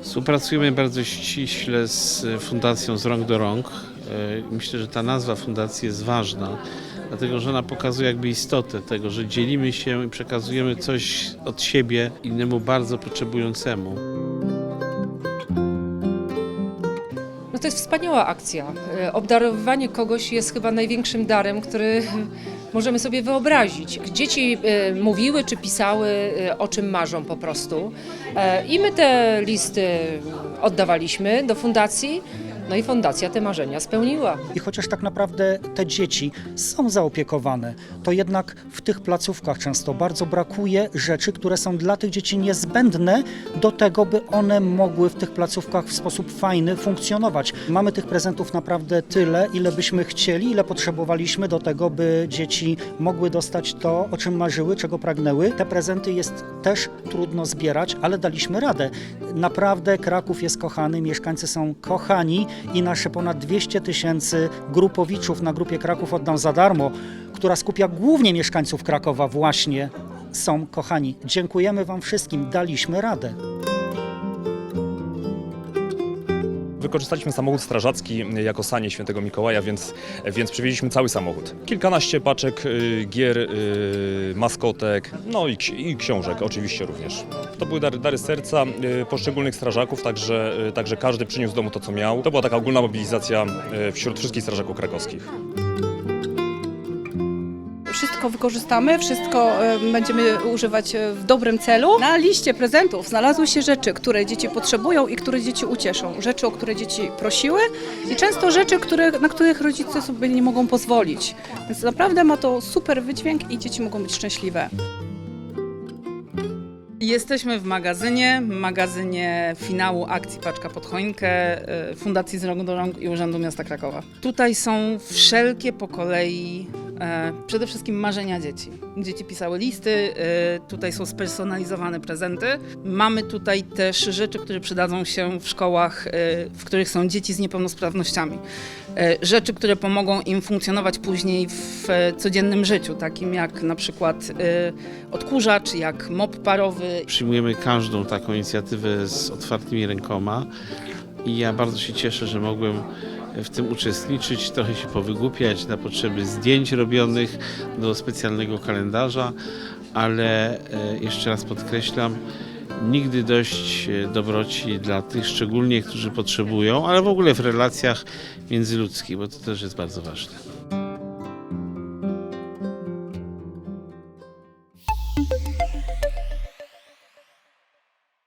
Współpracujemy bardzo ściśle z Fundacją Z Rąk do Rąk. E, Myślę, że ta nazwa fundacji jest ważna, dlatego że ona pokazuje jakby istotę tego, że dzielimy się i przekazujemy coś od siebie innemu bardzo potrzebującemu. No to jest wspaniała akcja. E, Obdarowywanie kogoś jest chyba największym darem, który możemy sobie wyobrazić. Dzieci e, mówiły czy pisały, e, o czym marzą po prostu. E, I my te listy oddawaliśmy do fundacji. No i fundacja te marzenia spełniła. I chociaż tak naprawdę te dzieci są zaopiekowane, to jednak w tych placówkach często bardzo brakuje rzeczy, które są dla tych dzieci niezbędne do tego, by one mogły w tych placówkach w sposób fajny funkcjonować. Mamy tych prezentów naprawdę tyle, ile byśmy chcieli, ile potrzebowaliśmy do tego, by dzieci mogły dostać to, o czym marzyły, czego pragnęły. Te prezenty jest też trudno zbierać, ale daliśmy radę. Naprawdę Kraków jest kochany, mieszkańcy są kochani i nasze ponad 200 tysięcy grupowiczów na grupie Kraków oddam za darmo, która skupia głównie mieszkańców Krakowa właśnie, są kochani. Dziękujemy Wam wszystkim, daliśmy radę. Wykorzystaliśmy samochód strażacki jako sanie świętego Mikołaja, więc, więc przywieźliśmy cały samochód. Kilkanaście paczek y, gier, y, maskotek, no i, i książek oczywiście również. To były dary, dary serca y, poszczególnych strażaków, także, także każdy przyniósł z domu to, co miał. To była taka ogólna mobilizacja wśród wszystkich strażaków krakowskich. Wszystko wykorzystamy, wszystko e, będziemy używać e, w dobrym celu. Na liście prezentów znalazły się rzeczy, które dzieci potrzebują i które dzieci ucieszą. Rzeczy, o które dzieci prosiły i często rzeczy, które, na których rodzice sobie nie mogą pozwolić. Więc naprawdę ma to super wydźwięk i dzieci mogą być szczęśliwe. Jesteśmy w magazynie, magazynie finału akcji Paczka pod choinkę y, Fundacji Z Rąk do Rąk i Urzędu Miasta Krakowa. Tutaj są wszelkie po kolei, e, przede wszystkim marzenia dzieci. Dzieci pisały listy, e, tutaj są spersonalizowane prezenty. Mamy tutaj też rzeczy, które przydadzą się w szkołach, e, w których są dzieci z niepełnosprawnościami. E, Rzeczy, które pomogą im funkcjonować później w e, codziennym życiu, takim jak na przykład e, odkurzacz, jak mop parowy, Przyjmujemy każdą taką inicjatywę z otwartymi rękoma i ja bardzo się cieszę, że mogłem w tym uczestniczyć, trochę się powygłupiać na potrzeby zdjęć robionych do specjalnego kalendarza, ale e, jeszcze raz podkreślam, nigdy dość e, dobroci dla tych szczególnie, którzy potrzebują, ale w ogóle w relacjach międzyludzkich, bo to też jest bardzo ważne.